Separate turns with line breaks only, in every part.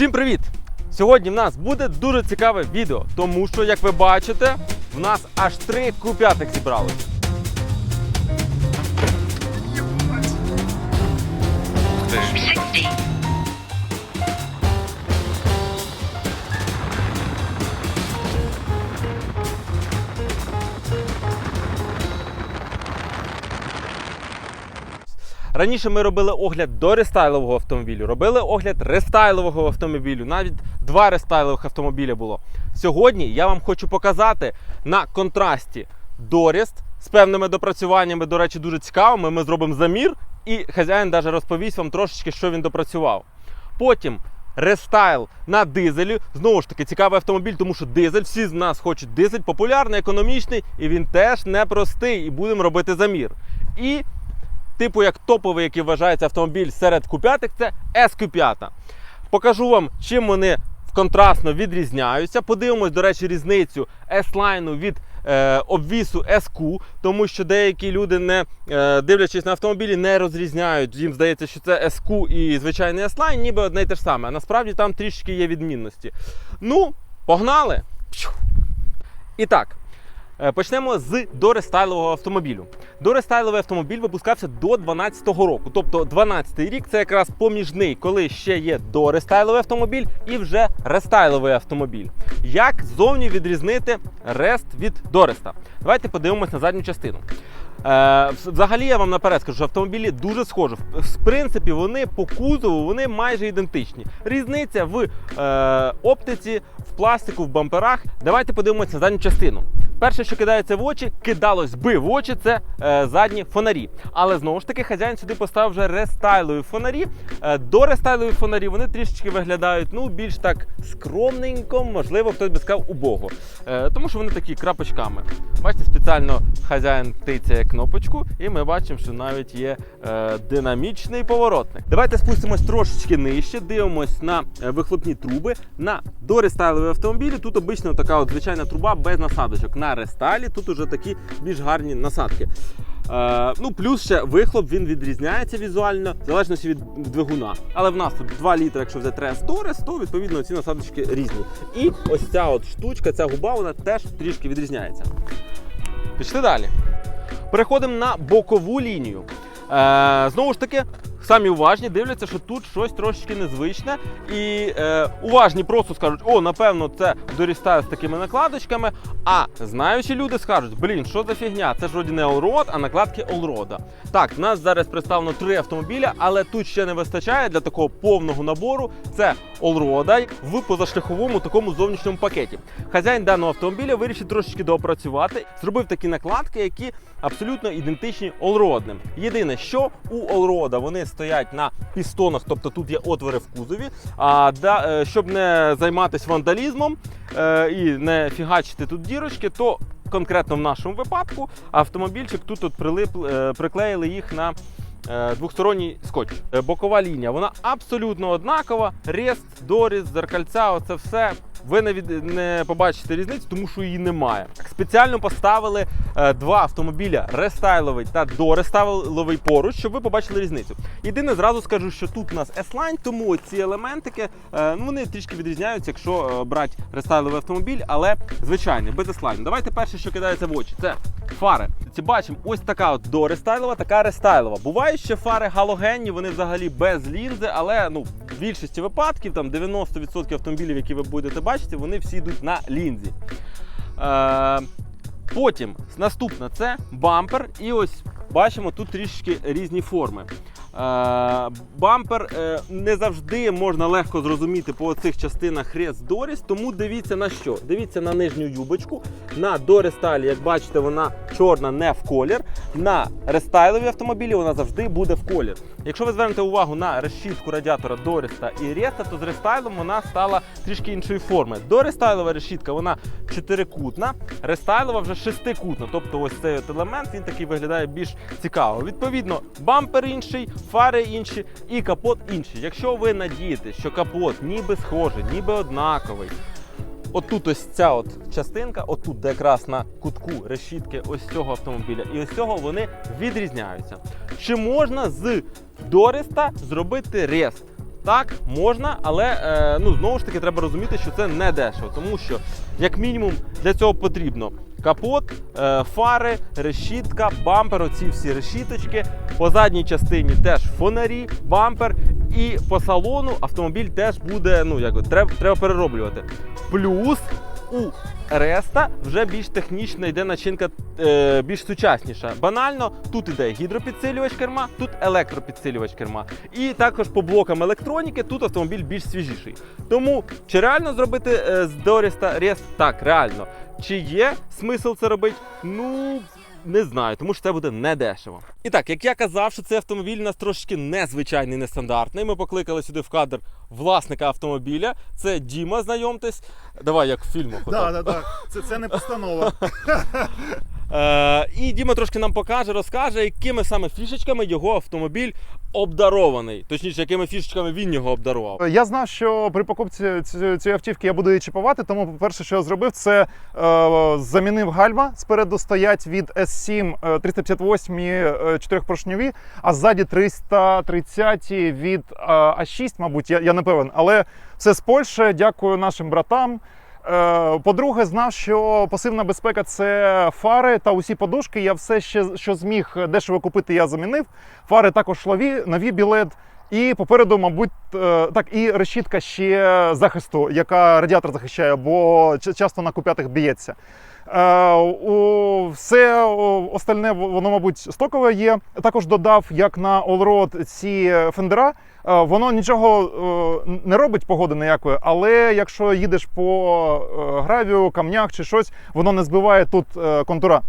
Всім привіт! Сьогодні в нас буде дуже цікаве відео, тому що, як ви бачите, в нас аж три куп'ятих зібралось. Раніше ми робили огляд до рестайлового автомобілю, робили огляд рестайлового автомобілю, навіть два рестайлових автомобіля було. Сьогодні я вам хочу показати на контрасті Доріст з певними допрацюваннями, до речі, дуже цікавими. Ми зробимо замір, і хазяїн навіть розповість вам трошечки, що він допрацював. Потім рестайл на дизелі. Знову ж таки, цікавий автомобіль, тому що дизель, всі з нас хочуть дизель, популярний, економічний, і він теж непростий. І будемо робити замір. І типу як топовий, який вважається автомобіль серед Q5, це SQ5. Покажу вам, чим вони контрастно відрізняються. Подивимось, до речі, різницю S-Line від е, обвісу SQ, тому що деякі люди, не е, дивлячись на автомобілі, не розрізняють. Їм здається, що це SQ і звичайний S-Line, ніби одне й те ж саме. А насправді там трішки є відмінності. Ну, погнали! І так. Е, Почнемо з дорестайлового автомобілю. Дорестайловий автомобіль випускався до 2012 року. Тобто 12 рік це якраз поміжний, коли ще є дорестайловий автомобіль і вже рестайловий автомобіль. Як зовні відрізнити рест від дореста? Давайте подивимось на задню частину. Е, взагалі я вам наперед скажу, що автомобілі дуже схожі. В- принципі, вони по кузову вони майже ідентичні. Різниця в е, оптиці, в пластику, в бамперах. Давайте подивимося на задню частину. Перше, що кидається в очі, кидалось би в очі, це е, задні фонарі. Але знову ж таки, хазяїн сюди поставив вже рестайлові фонарі. Е, до рестайлові фонарі вони трішечки виглядають ну, більш так скромненько, можливо, хтось би сказав убого. Е, тому що вони такі крапочками. Бачите, спеціально хазяїн тицяє кнопочку, і ми бачимо, що навіть є е, динамічний поворотник. Давайте спустимось трошечки нижче, дивимось на е, вихлопні труби. На дорестайлові автомобілі тут обично така от звичайна труба без насадочок. На рестайлі тут уже такі більш гарні насадки. Е, ну, плюс ще вихлоп він відрізняється візуально, в залежності від двигуна. Але в нас тут 2 літри, якщо взяти Рес Дорес, то відповідно ці насадочки різні. І ось ця от штучка, ця губа, вона теж трішки відрізняється. Пішли далі. Переходимо на бокову лінію. Е, знову ж таки, самі уважні дивляться, що тут щось трошечки незвичне. І е, уважні просто скажуть, о, напевно, це дорістає з такими накладочками. А знаючі люди скажуть, блін, що за фігня? Це ж вроді не Allroad, а накладки Allroad. Так, в нас зараз представлено три автомобіля, але тут ще не вистачає для такого повного набору. Це Allroad в позашляховому такому зовнішньому пакеті. Хазяїн даного автомобіля вирішив трошечки доопрацювати, зробив такі накладки, які абсолютно ідентичні Allroadним. Єдине, що у Allroad вони стоять на пістонах, тобто тут є отвори в кузові. А да, е, щоб не займатися вандалізмом е, і не фігачити тут дірочки, то конкретно в нашому випадку автомобільчик тут от прилип, е, приклеїли їх на двосторонній скотч. Бокова лінія, вона абсолютно однакова. Рест, доріз, зеркальця, оце все. Ви не, від, не побачите різницю, тому що її немає. Спеціально поставили е, два автомобіля рестайловий та дорестайловий поруч, щоб ви побачили різницю. Єдине, зразу скажу, що тут у нас S-Line, тому ці елементики е, ну, вони трішки відрізняються, якщо е, брати рестайловий автомобіль, але звичайно, без S-Line. Давайте перше, що кидається в очі, це фари. Ці бачимо, ось така от дорестайлова, така рестайлова. Бувають ще фари галогенні, вони взагалі без лінзи, але ну, в більшості випадків, там 90% автомобілів, які ви будете бачити, вони всі йдуть на лінзі. Е, потім наступна це бампер, і ось бачимо тут трішки різні форми. Е, бампер е, не завжди можна легко зрозуміти по цих частинах хрест доріс, тому дивіться на що. Дивіться на нижню юбочку. На дорестайлі, як бачите, вона чорна не в колір. На рестайлові автомобілі вона завжди буде в колір. Якщо ви звернете увагу на решітку радіатора Дореста і Реста, то з рестайлом вона стала трішки іншої форми. Дорестайлова решітка вона чотирикутна, рестайлова вже шестикутна. Тобто ось цей елемент він такий виглядає більш цікаво. Відповідно, бампер інший, фари інші і капот інший. Якщо ви надієтесь, що капот ніби схожий, ніби однаковий. Отут ось ця от частинка, отут, де якраз на кутку решітки ось цього автомобіля, і ось цього вони відрізняються. Чи можна з Дореста зробити рест? Так, можна, але е, ну знову ж таки треба розуміти, що це не дешево, тому що як мінімум для цього потрібно капот, е, фари, решітка, бампер, оці всі решіточки. По задній частині теж фонарі, бампер, і по салону автомобіль теж буде. Ну як треба, треба перероблювати. Плюс у Реста вже більш технічна йде начинка е, більш сучасніша. Банально, тут іде гідропідсилювач керма, тут електропідсилювач керма. І також по блокам електроніки тут автомобіль більш свіжіший. Тому чи реально зробити е, з Доріста Рест? Так, реально. Чи є смисл це робити? Ну. Не знаю, тому що це буде недешево. І так, як я казав, що цей автомобіль у нас трошки незвичайний, нестандартний. Ми покликали сюди в кадр власника автомобіля. Це Діма, знайомтесь. Давай, як в фільму. Так,
так, да. Це, це не постанова.
Е, і Діма трошки нам покаже, розкаже, якими саме фішечками його автомобіль обдарований. Точніше, якими фішечками він його обдарував.
Я знав, що при покупці цієї автівки я буду її чіпувати, тому перше, що я зробив, це е, замінив гальма. Спереду стоять від S7 е, 358 е, чотирьохпоршньові, а ззаді 330 від е, А6, мабуть, я, я не певен. Але все з Польщі. Дякую нашим братам. Е, По-друге, знав, що пасивна безпека це фари та усі подушки. Я все ще що зміг дешево купити, я замінив. Фари також нові, нові білет. І попереду, мабуть, е, так, і решітка ще захисту, яка радіатор захищає, бо часто на куп'ятих б'ється. Е, Все остальне воно, мабуть, стокове є. Також додав, як на Allroad ці фендера. Е, Воно нічого е, не робить погоди ніякої, але якщо їдеш по гравію, камнях чи щось, воно не збиває тут контура.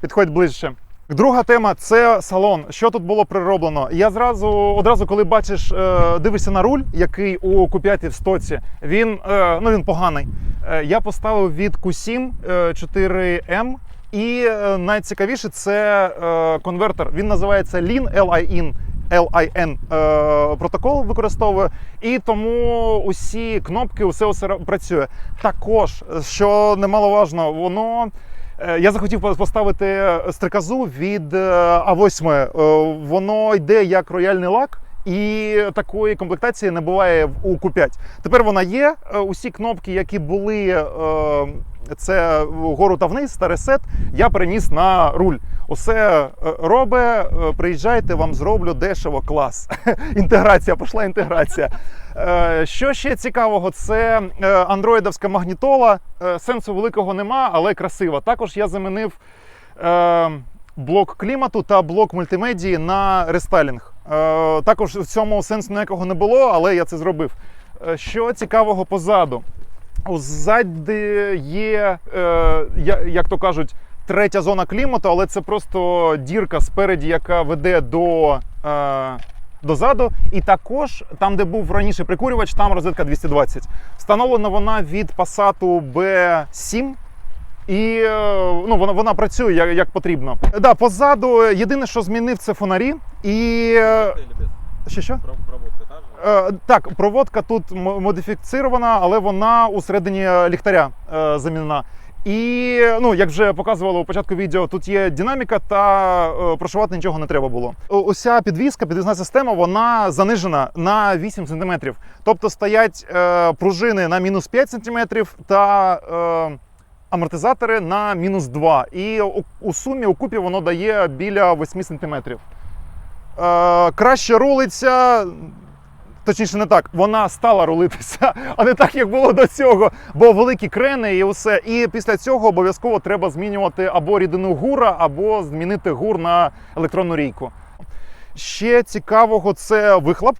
Підходь ближче. Друга тема це салон. Що тут було прироблено? Я зразу одразу, коли бачиш, е, дивишся на руль, який у Q5 в стоці, він, е, ну, він поганий. Е, Я поставив від Q7 е, 4M. І е, найцікавіше це конвертер. Він називається LIN, LIN. LIN е, протокол використовує, і тому усі кнопки, усе, усе працює. Також, що немаловажно, воно Я захотів поставити стрикозу від е, А8. Е, Воно йде як рояльний лак. І такої комплектації не буває у Q5. Тепер вона є. Е, Усі кнопки, які були е, це вгору та вниз, та ресет, я переніс на руль. Усе е, робить, е, приїжджайте, вам зроблю дешево клас. Інтеграція, пішла інтеграція. Е, Що ще цікавого, це е, андроїдовська магнітола. Е, Сенсу великого нема, але красива. Також я замінив блок клімату та блок мультимедії на рестайлінг. Також в цьому сенсу ніякого не було, але я це зробив. Що цікавого позаду? Ззаді є, як то кажуть, третя зона клімату, але це просто дірка спереді, яка веде до. Дозаду, і також там, де був раніше прикурювач, там розетка 220. Встановлена вона від Passat B7. І е, ну, вона, вона працює як, як потрібно. Да, позаду єдине, що змінив, це фонарі. І е, що що? Е, так, проводка тут м- модифіцирована, але вона у середині ліхтаря замінена. І ну, як вже показували у початку відео, тут є динаміка та е, прошивати нічого не треба було. Уся підвізка, підвізна система, вона занижена на 8 см. Тобто стоять е, пружини на мінус 5 см та е, амортизатори на мінус 2. І у, у сумі у купі воно дає біля 8 см. Е, краще рулиться. Точніше, не так, вона стала рулитися, а не так, як було до цього. Бо великі крени і усе. І після цього обов'язково треба змінювати або рідину гура, або змінити гур на електронну рійку. Ще цікавого це вихлоп.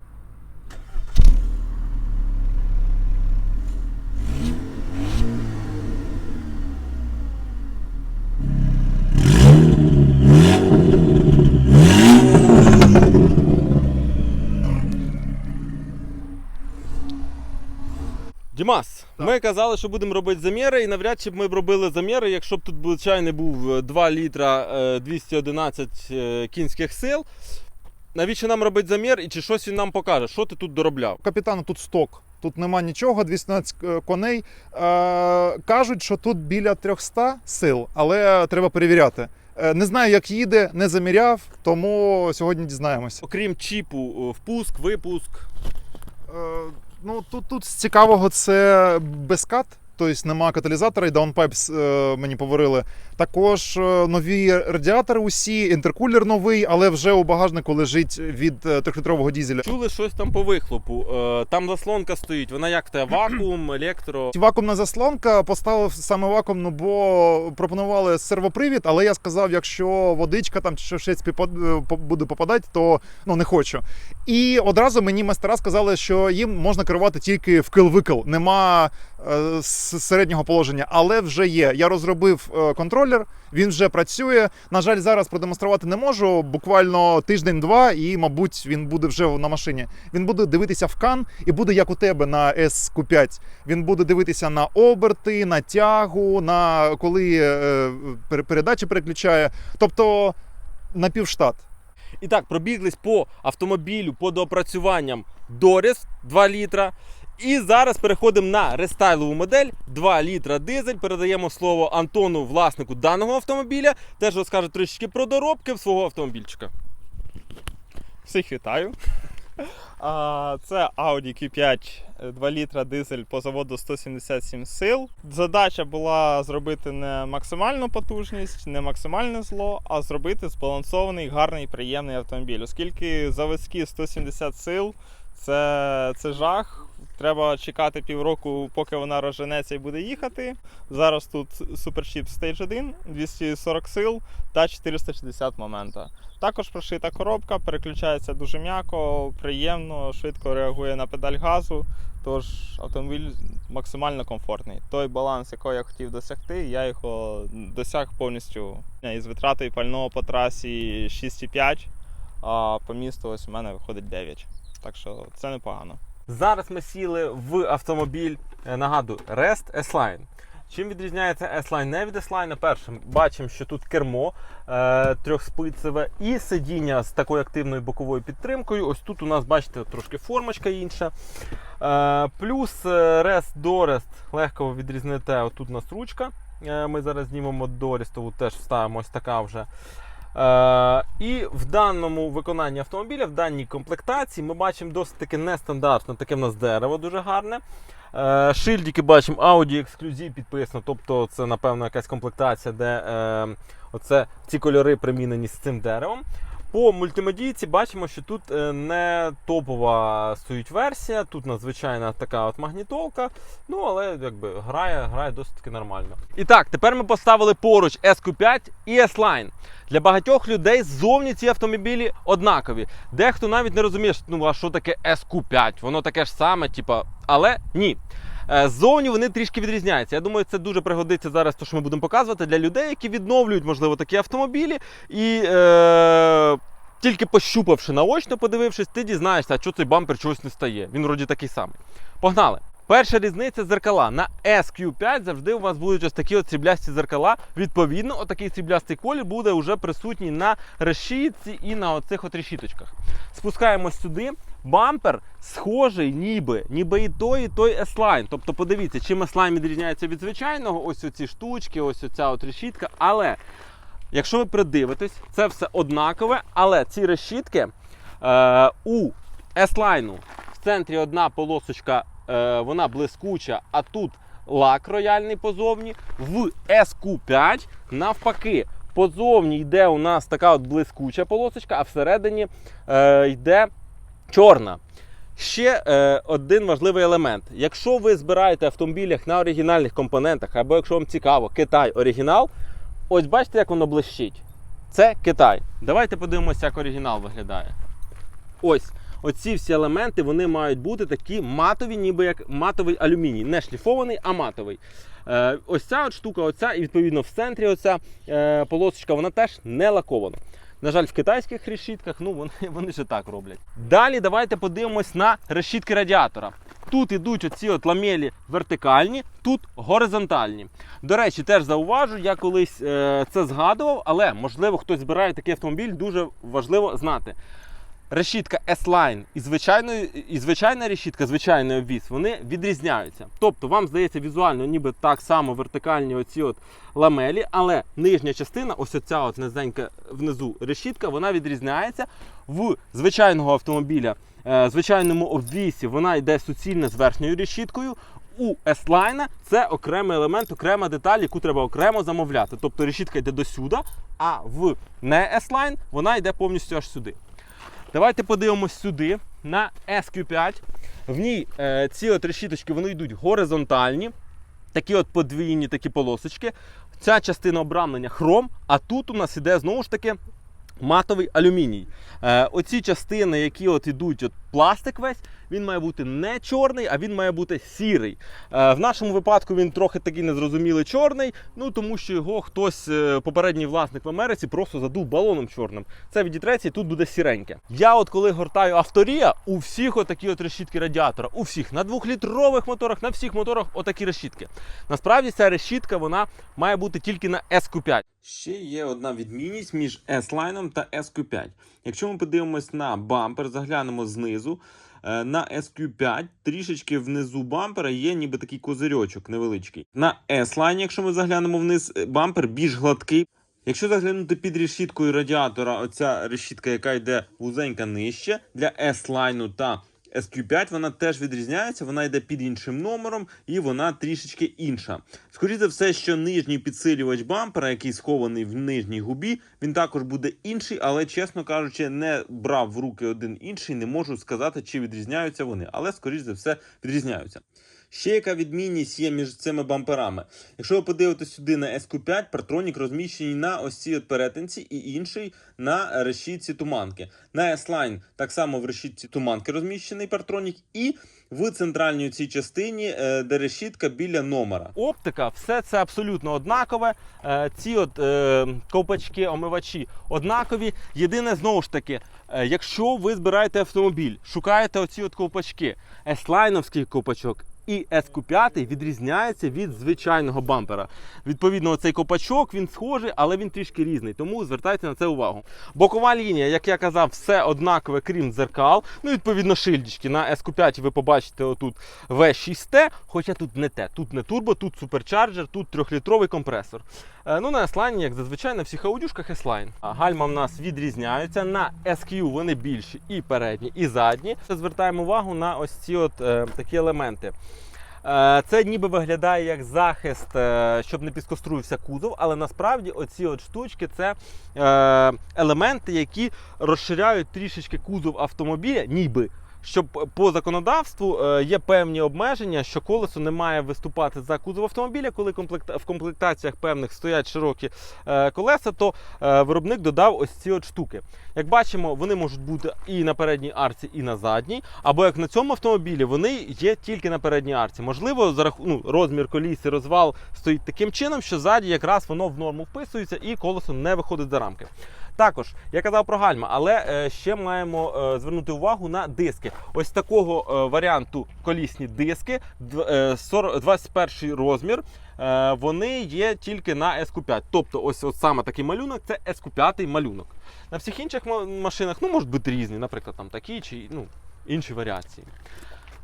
Дімас, ми казали, що будемо робити заміри, і навряд чи б ми б робили заміри, якщо б тут звичайно був е, 2 літра е, 211 е, кінських сил. Навіщо нам робити замір і чи щось він нам покаже? Що ти тут доробляв?
Капітану, тут сток. Тут нема нічого, 212 е, коней. Е, кажуть, що тут біля 300 сил, але треба перевіряти. Е, не знаю, як їде, не заміряв, тому сьогодні дізнаємось.
Окрім чіпу, е, впуск, випуск.
Е, Ну, тут, тут з цікавого це безкат, тобто нема каталізатора, і Downpipes е, мені поварили. Також е, нові радіатори усі, інтеркулер новий, але вже у багажнику лежить від е, трьохлітрового дізеля.
Чули щось там по вихлопу. Там заслонка стоїть. Вона як те вакуум, електро.
Вакуумна заслонка поставив саме вакуумну, бо пропонували сервопривід, але я сказав, якщо водичка там чи щось буде попадати, то ну не хочу. І одразу мені майстера сказали, що їм можна керувати тільки вкил-викил, нема е, с- середнього положення, але вже є. Я розробив е, контролер, він вже працює. На жаль, зараз продемонструвати не можу. Буквально тиждень-два, і, мабуть, він буде вже на машині. Він буде дивитися в кан і буде як у тебе на SQ5. Він буде дивитися на оберти, на тягу, на коли е, передачі переключає. Тобто на півштат.
І так, пробіглись по автомобілю по доопрацюванням Доріс 2 літра. І зараз переходимо на рестайлову модель 2 літра дизель. Передаємо слово Антону, власнику даного автомобіля. Теж розкаже трішки про доробки свого автомобільчика.
Всіх вітаю. Це Audi Q5 2 літра дизель по заводу 177 сил. Задача була зробити не максимальну потужність, не максимальне зло, а зробити збалансований, гарний, приємний автомобіль. Оскільки заводські 170 сил це, це жах. Треба чекати півроку, поки вона розженеться і буде їхати. Зараз тут Superchip Stage 1, 240 сил та 460 момента. Також прошита коробка, переключається дуже м'яко, приємно, швидко реагує на педаль газу. Тож автомобіль максимально комфортний. Той баланс, який я хотів досягти, я його досяг повністю. Із витратою пального по трасі 6,5, а по місту ось у мене виходить 9. Так що це непогано.
Зараз ми сіли в автомобіль, е, нагадую, Rest S-Line. Чим відрізняється S-Line не від S-Line? Перше, бачимо, що тут кермо е, трьохспицеве і сидіння з такою активною боковою підтримкою. Ось тут у нас, бачите, трошки формочка інша. Е, плюс е, Rest Dorest легко ви відрізните. Отут у нас ручка. Е, ми зараз знімемо Дорістову, теж вставимо ось така вже. Е, і в даному виконанні автомобіля, в даній комплектації, ми бачимо досить таке нестандартне, таке в нас дерево дуже гарне. Е, шильдики бачимо Audi Exclusive підписано, тобто це, напевно, якась комплектація, де е, оце, ці кольори примінені з цим деревом. По мультимедійці бачимо, що тут е, не топова стоїть версія, тут надзвичайна така от магнітолка. Ну, але якби грає, грає досить таки нормально. І так, тепер ми поставили поруч SQ5 і S-Line. Для багатьох людей ззовні ці автомобілі однакові. Дехто навіть не розуміє, ну а що таке SQ5, воно таке ж саме, типа, але ні. Е, Ззовні вони трішки відрізняються. Я думаю, це дуже пригодиться зараз, то, що ми будемо показувати для людей, які відновлюють, можливо, такі автомобілі. І е, тільки пощупавши наочно, подивившись, ти дізнаєшся, що цей бампер чогось не стає. Він вроді такий самий. Погнали! Перша різниця зеркала. На SQ5 завжди у вас будуть ось такі от сріблясті зеркала. Відповідно, отакий сріблястий колір буде вже присутній на решітці і на оцих от решіточках. Спускаємось сюди. Бампер схожий, ніби, ніби і той, і той S-Line. Тобто, подивіться, чим S-Line відрізняється від звичайного, ось оці штучки, ось оця от решітка. Але якщо ви придивитесь, це все однакове, але ці решітки е, у S-Line в центрі одна полосочка, е, вона блискуча, а тут лак рояльний позовні. В SQ5 навпаки. Позовні йде у нас така от блискуча полосочка, а всередині е, йде чорна. Ще е, один важливий елемент. Якщо ви збираєте автомобілях на оригінальних компонентах, або якщо вам цікаво, Китай оригінал, ось бачите, як воно блищить. Це Китай. Давайте подивимося, як оригінал виглядає. Ось. Оці всі елементи вони мають бути такі матові, ніби як матовий алюміній. Не шліфований, а матовий. Е, ось ця от штука, оця, і відповідно в центрі оця е, полосочка, вона теж не лакована. На жаль, в китайських решітках ну, вони, вони ж так роблять. Далі давайте подивимось на решітки радіатора. Тут ідуть оці от ламелі вертикальні, тут горизонтальні. До речі, теж зауважу, я колись е, це згадував, але можливо хтось збирає такий автомобіль, дуже важливо знати. Решітка S-Line і, звичайної, і звичайна решітка, звичайний обвіз, вони відрізняються. Тобто вам здається візуально, ніби так само вертикальні оці от ламелі, але нижня частина, ось оця от низенька внизу решітка, вона відрізняється в звичайного автомобіля. Е, звичайному обвісі вона йде суцільно з верхньою решіткою. У S-Line це окремий елемент, окрема деталь, яку треба окремо замовляти. Тобто решітка йде до сюди, а в не S-Line вона йде повністю аж сюди. Давайте подивимось сюди на SQ5. В ній е, ці от решіточки вони йдуть горизонтальні, такі от подвійні такі полосочки. Ця частина обрамлення хром, а тут у нас іде знову ж таки матовий алюміній. Е, оці частини, які от ідуть, от пластик весь, він має бути не чорний, а він має бути сірий. Е, в нашому випадку він трохи такий незрозумілий чорний, ну тому що його хтось, е, попередній власник в Америці, просто задув балоном чорним. Це відітреться і тут буде сіреньке. Я от коли гортаю авторія, у всіх отакі от решітки радіатора, у всіх на двохлітрових моторах, на всіх моторах отакі решітки. Насправді ця решітка вона має бути тільки на SQ5. Ще є одна відмінність між S-Line та SQ5. Якщо ми подивимось на бампер, заглянемо знизу. Е, На SQ5 трішечки внизу бампера є ніби такий козирьочок невеличкий. На S-Line, якщо ми заглянемо вниз, е, бампер більш гладкий. Якщо заглянути під решіткою радіатора, оця решітка, яка йде вузенька нижче, для S-Line та SQ5 вона теж відрізняється, вона йде під іншим номером і вона трішечки інша. Скоріше за все, що нижній підсилювач бампера, який схований в нижній губі, він також буде інший, але, чесно кажучи, не брав в руки один інший, не можу сказати, чи відрізняються вони, але, скоріш за все, відрізняються. Ще яка відмінність є між цими бамперами? Якщо ви подивитесь сюди на SQ5, партронік розміщений на ось от перетинці і інший на решітці туманки. На S-Line так само в решітці туманки розміщений партронік і в центральній цій частині, е, де решітка біля номера. Оптика, все це абсолютно однакове. Е, Ці от е, ковпачки, омивачі однакові. Єдине, знову ж таки, якщо ви збираєте автомобіль, шукаєте оці от ковпачки, S-лайновський ковпачок. І SQ5 відрізняється від звичайного бампера. Відповідно, цей копачок він схожий, але він трішки різний. Тому звертайте на це увагу. Бокова лінія, як я казав, все однакове, крім дзеркал. Ну, відповідно, шильдички. На SQ5 ви побачите отут V6T, хоча тут не те. Тут не турбо, тут суперчарджер, тут трьохлітровий компресор. Е, Ну, на S-Line, як зазвичай, на всіх аудюшках S-Line. Гальма в нас відрізняються. На SQ вони більші і передні, і задні. Звертаємо увагу на ось ці от е, такі елементи. Е, Це ніби виглядає як захист, е, щоб не підкоструївся кузов, але насправді оці от штучки це елементи, які розширяють трішечки кузов автомобіля, ніби. Щоб по законодавству е, є певні обмеження, що колесо не має виступати за кузов автомобіля, коли в комплектаціях певних стоять широкі е, колеса, то е, виробник додав ось ці от штуки. Як бачимо, вони можуть бути і на передній арці, і на задній. Або як на цьому автомобілі, вони є тільки на передній арці. Можливо, за ну, розмір коліс і розвал стоїть таким чином, що ззаді якраз воно в норму вписується і колесо не виходить за рамки. Також я казав про гальма, але е, ще маємо е, звернути увагу на диски. Ось такого е, варіанту колісні диски, дв- е, 40 21 розмір. Вони є тільки на SQ5. Тобто, ось, ось саме такий малюнок це SQ5 малюнок. На всіх інших машинах ну, можуть бути різні, наприклад, там такі чи ну, інші варіації.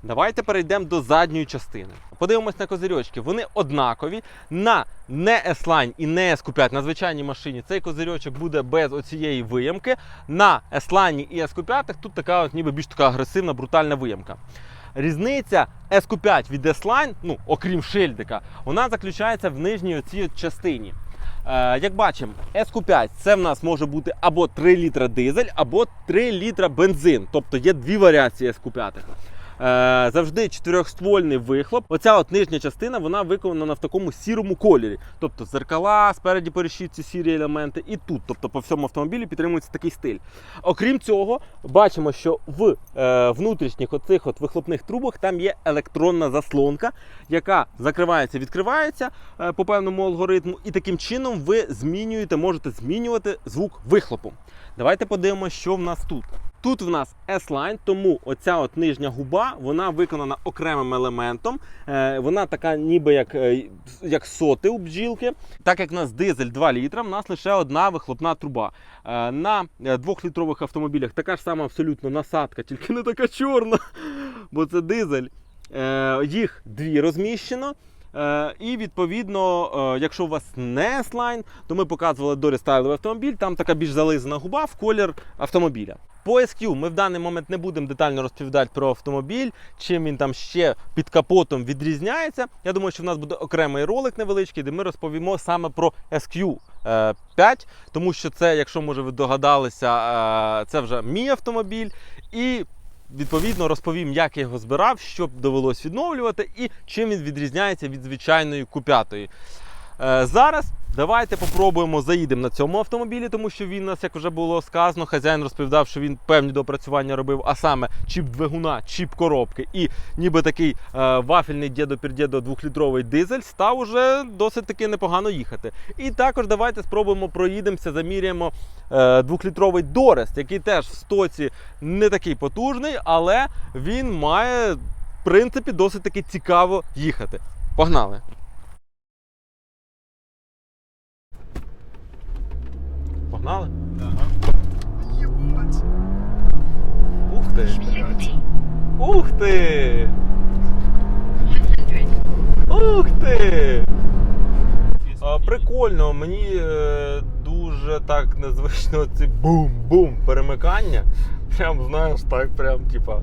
Давайте перейдемо до задньої частини. Подивимось на козирьочки. Вони однакові. На не S-Line і не SQ5 на звичайній машині цей козирьочок буде без оцієї виямки. На S-Line і SQ5 тут така от ніби більш така агресивна, брутальна виямка. Різниця SQ5 від S-Line, ну окрім шильдика, вона заключається в нижній оцій частині. Е, як бачимо, SQ5 це в нас може бути або 3 літра дизель, або 3 літра бензин. Тобто є дві варіації SQ5. Е, завжди чотирьохствольний вихлоп. Оця от нижня частина вона виконана в такому сірому кольорі. Тобто зеркала, спереді по сірі елементи, і тут, тобто по всьому автомобілі підтримується такий стиль. Окрім цього, бачимо, що в е, внутрішніх оцих от вихлопних трубах там є електронна заслонка, яка закривається, відкривається е, по певному алгоритму, і таким чином ви змінюєте, можете змінювати звук вихлопу. Давайте подивимося, що в нас тут. Тут в нас S-Line, тому оця от нижня губа вона виконана окремим елементом. Е, вона така, ніби як, е, як соти у бджілки. Так як в нас дизель 2 літра, в нас лише одна вихлопна труба. Е, на е, двохлітрових автомобілях така ж сама абсолютно насадка, тільки не така чорна, бо це дизель. Їх дві розміщено. І відповідно, якщо у вас не S-Line, то ми показували дорестайловий автомобіль, там така більш зализана губа в колір автомобіля. По SQ ми в даний момент не будемо детально розповідати про автомобіль, чим він там ще під капотом відрізняється. Я думаю, що в нас буде окремий ролик невеличкий, де ми розповімо саме про SQ 5, тому що це, якщо може ви догадалися, е, це вже мій автомобіль. І відповідно розповім, як я його збирав, що довелось відновлювати і чим він відрізняється від звичайної куп'ятої. Е, Зараз давайте попробуємо заїдемо на цьому автомобілі, тому що він нас, як вже було сказано, хазяїн розповідав, що він певні доопрацювання робив, а саме чіп двигуна, чіп коробки і ніби такий е, вафельний дідо пердєдо двохлітровий дизель став уже досить таки непогано їхати. І також давайте спробуємо проїдемося, заміряємо е, двохлітровий Дорест, який теж в стоці не такий потужний, але він має в принципі досить таки цікаво їхати. Погнали! Погнали? Ух ти! Ух ти! Ух ти! А, прикольно, мені е, дуже так незвично ці бум-бум перемикання. Прям знаєш, так, прям типа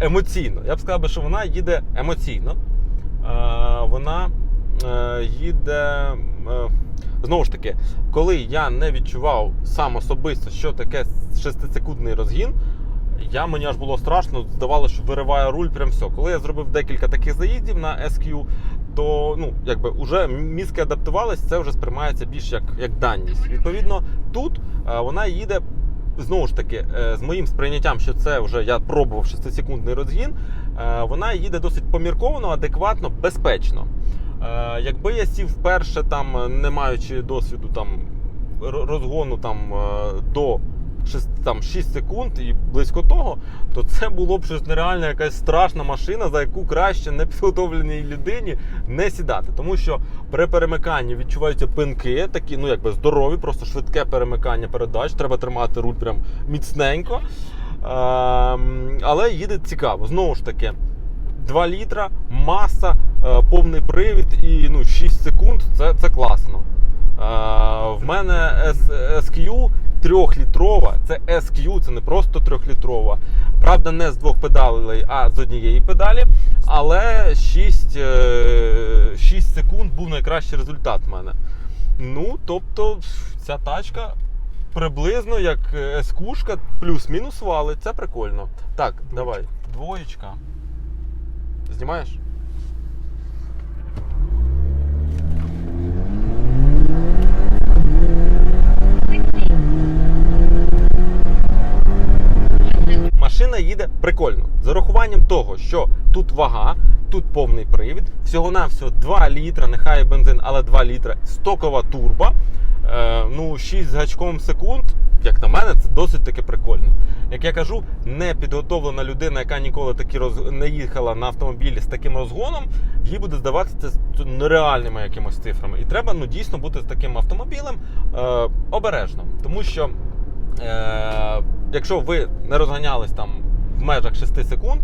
емоційно. Я б сказав, що вона їде емоційно. Е, вона їде. Е, знову ж таки, коли я не відчував сам особисто, що таке 6-секундний розгін, я мені аж було страшно, здавалося, що вириває руль прям все. Коли я зробив декілька таких заїздів на SQ, то ну, якби вже мізки адаптувались, це вже сприймається більш як, як даність. Відповідно, тут е, вона їде. Знову ж таки, е, з моїм сприйняттям, що це вже я пробував 6-секундний розгін, е, вона їде досить помірковано, адекватно, безпечно. Е, Якби я сів вперше, там, не маючи досвіду там, розгону там, е, до 6, там, 6 секунд і близько того, то це було б щось нереально якась страшна машина, за яку краще непідготовленій людині не сідати. Тому що при перемиканні відчуваються пинки, такі, ну якби здорові, просто швидке перемикання передач. Треба тримати руль прям міцненько. Ем, але їде цікаво. Знову ж таки, 2 літра, маса, е, повний привід і ну, 6 секунд це, це класно. Е, в мене SQ 3-літрова, це SQ, це не просто 3-літрова. Правда, не з двох педалей, а з однієї педалі. Але 6, е, 6 секунд був найкращий результат в мене. Ну, тобто, ця тачка приблизно як SQ, плюс-мінус валить. Це прикольно. Так, давай. Двоєчка. Знімаєш? Машина їде прикольно. З урахуванням того, що тут вага, тут повний привід, всього-навсього 2 літра, нехай бензин, але 2 літра, стокова турба. Е, ну, 6 з гачком секунд, як на мене, це досить таки прикольно. Як я кажу, не підготовлена людина, яка ніколи такі роз... не їхала на автомобілі з таким розгоном, їй буде здаватися нереальними якимось цифрами. І треба ну, дійсно бути з таким автомобілем е, обережно. Тому що е, якщо ви не розганялись там в межах 6 секунд,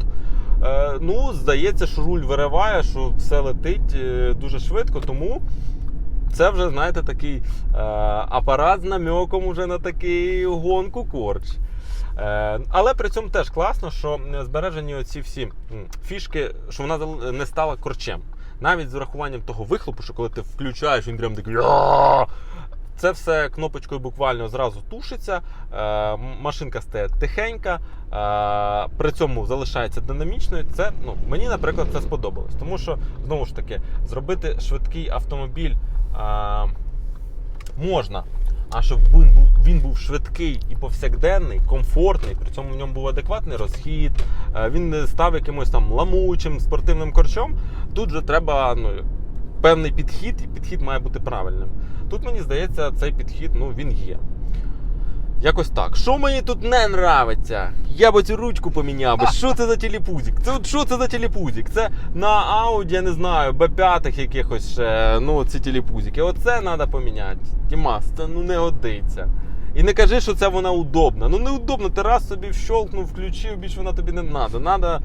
е, ну, здається, що руль вириває, що все летить е, дуже швидко, тому. Це вже, знаєте, такий е, апарат з намеком уже на такий гонку корч. Е, але при цьому теж класно, що збережені оці всі фішки, що вона не стала корчем. Навіть з урахуванням того вихлопу, що коли ти включаєш, він прям такий. Це все кнопочкою буквально зразу тушиться. Е, машинка стає тихенька, е, при цьому залишається динамічною. Це ну, мені, наприклад, це сподобалось. Тому що знову ж таки зробити швидкий автомобіль е, можна. А щоб він був, він був швидкий і повсякденний, комфортний, при цьому в ньому був адекватний розхід, е, він не став якимось там ламучим спортивним корчом. Тут же треба ну, певний підхід, і підхід має бути правильним. Тут мені здається, цей підхід ну, він є. Якось так. Що мені тут не нравиться? Я б цю ручку поміняв би. Що це за телепузик? Це що це за телепузик? Це на Audi, я не знаю, B5 якихось ще, ну, ці телепузики. Оце треба поміняти. Дімас, це ну не годиться. І не кажи, що це вона удобна. Ну неудобно, ти раз собі вщолкнув, включив, більше вона тобі не треба. Надо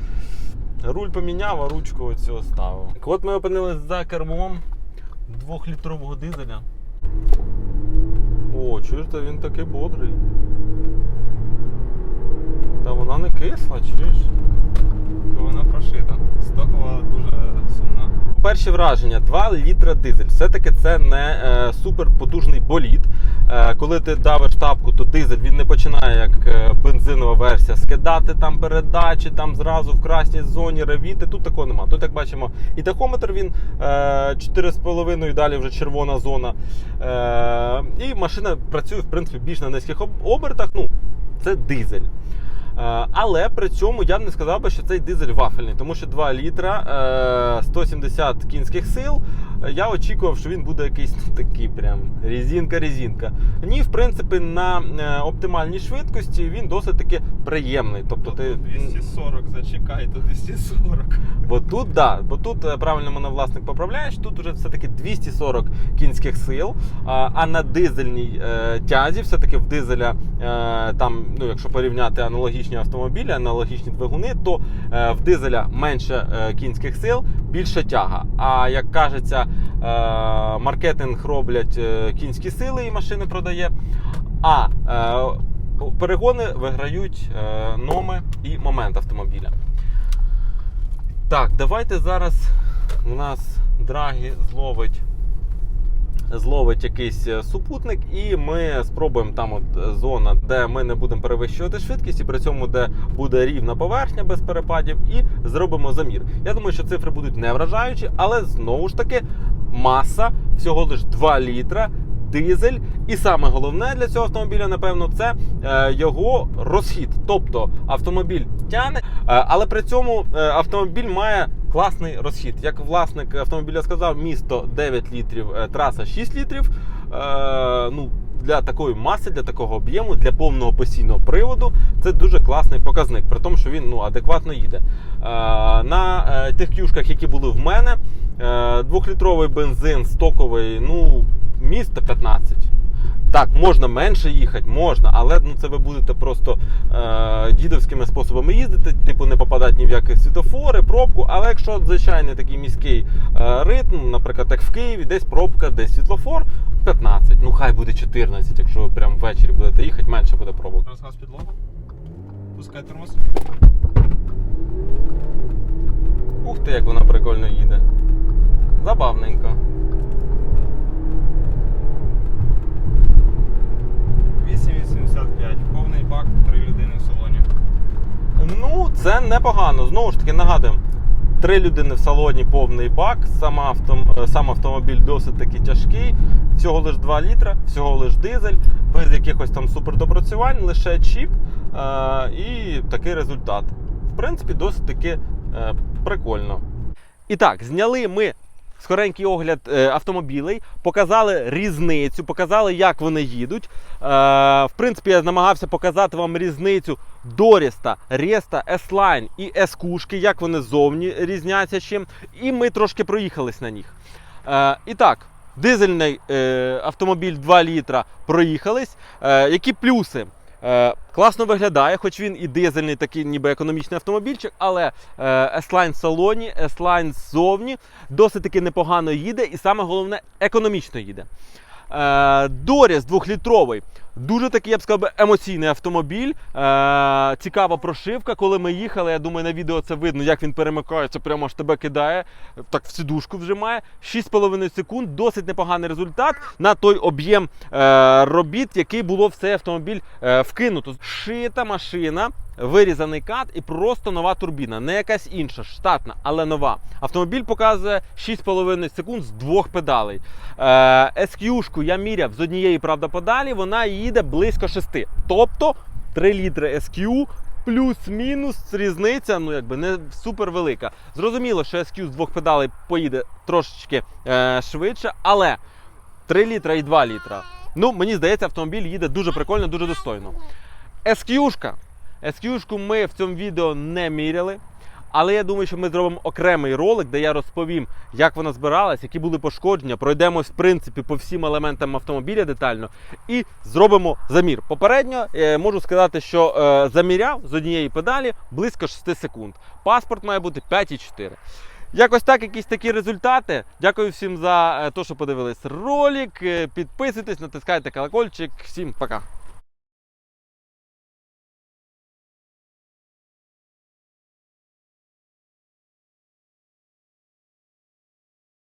руль поміняв, а ручку оцю оставив. От ми опинилися за кермом двохлітрового дизеля. О, чуєш, то він такий бодрий. Та вона не кисла, чуєш?
Вона прошита. Стокова дуже сумна.
Перші враження 2 літра дизель. Все-таки це не е, супер потужний болід. Е, коли ти давиш тапку, то дизель він не починає як е, бензинова версія скидати там передачі, там зразу в красній зоні ревіти. Тут такого нема. Тут, як бачимо, і тахометр він е, 4,5 і далі вже червона зона. Е, і машина працює в принципі більш на низьких обертах. Ну, це дизель. Е, Але при цьому я б не сказав би, що цей дизель вафельний, тому що 2 літра, е, 170 кінських сил. Я очікував, що він буде якийсь ну, такий прям резинка-резинка. Ні, в принципі, на е, оптимальній швидкості він досить таки приємний. Тобто ти
240, зачекай, то 240.
Бо тут, да, бо тут е, правильно мене власник поправляє, що тут вже все-таки 240 кінських сил. А, на дизельній е, тязі, все-таки в дизеля, там, ну, якщо порівняти аналогічні автомобілі, аналогічні двигуни, то в дизеля менше кінських сил, більше тяга. А як кажеться, маркетинг роблять е, кінські сили і машини продає. А е, перегони виграють е, номи і момент автомобіля. Так, давайте зараз у нас драгі зловить, зловить якийсь е, супутник, і ми спробуємо там от е, зона, де ми не будемо перевищувати швидкість, і при цьому де буде рівна поверхня без перепадів, і зробимо замір. Я думаю, що цифри будуть не вражаючі, але знову ж таки маса всього лиш 2 літра. Дизель, і саме головне для цього автомобіля, напевно, це е, його розхід. Тобто автомобіль тяне, е, але при цьому е, автомобіль має класний розхід. Як власник автомобіля сказав, місто 9 літрів, е, траса 6 літрів. Е, ну, для такої маси, для такого об'єму, для повного постійного приводу це дуже класний показник, при тому, що він ну, адекватно їде. Е, на е, тих кюшках, які були в мене, двохлітровий бензин стоковий, ну, місто 15. Так, можна менше їхати, можна, але ну, це ви будете просто е, дідовськими способами їздити, типу не попадати ні в які світофори, пробку. Але якщо звичайний такий міський е, ритм, наприклад, як в Києві, десь пробка, десь світлофор, 15. Ну хай буде 14, якщо ви прямо ввечері будете їхати, менше буде пробок.
Розгаз підлогу. Пускай тормоз.
Ух ти, як вона прикольно їде. Забавненько.
8,85. Повний бак, 3 людини в салоні.
Ну, це непогано. Знову ж таки, нагадуємо. Три людини в салоні, повний бак, сам, автом, е, сам автомобіль досить таки тяжкий. Всього лиш 2 літра, всього лиш дизель, без якихось там супердопрацювань, лише чіп е- і такий результат. В принципі, досить таки е- прикольно. І так, зняли ми скоренький огляд е, автомобілей, показали різницю, показали, як вони їдуть. Е, в принципі, я намагався показати вам різницю Доріста, Реста, S-Line і S-кушки, як вони зовні різняться чим. І ми трошки проїхались на них. Е, і так, дизельний автомобіль 2 літра проїхались. Які плюси? Е, класно виглядає, хоч він і дизельний, такий ніби економічний автомобільчик, але е, S-Line в салоні, S-Line ззовні досить таки непогано їде і саме головне економічно їде. Е, Доріс двохлітровий. Дуже такий, я б сказав, емоційний автомобіль. Е, цікава прошивка. Коли ми їхали, я думаю, на відео це видно, як він перемикається, прямо аж тебе кидає, так в сідушку вжимає. 6,5 секунд, досить непоганий результат на той об'єм е, робіт, який було в цей автомобіль вкинуто. Шита машина, вирізаний кат і просто нова турбіна. Не якась інша, штатна, але нова. Автомобіль показує 6,5 секунд з двох педалей. Е, SQ-шку я міряв з однієї, правда, педалі, вона їде близько 6. Тобто 3 літри SQ. Плюс-мінус різниця, ну якби не супер велика. Зрозуміло, що SQ з двох педалей поїде трошечки е, швидше, але 3 літра і 2 літра. Ну, мені здається, автомобіль їде дуже прикольно, дуже достойно. SQ-шка. SQ-шку ми в цьому відео не міряли. Але я думаю, що ми зробимо окремий ролик, де я розповім, як вона збиралась, які були пошкодження. Пройдемось в принципі по всім елементам автомобіля детально і зробимо замір. Попередньо е, можу сказати, що е, заміряв з однієї педалі близько 6 секунд. Паспорт має бути 5,4. Якось так, якісь такі результати. Дякую всім за те, що подивились ролик. Е, Підписуйтесь, натискайте колокольчик. Всім пока.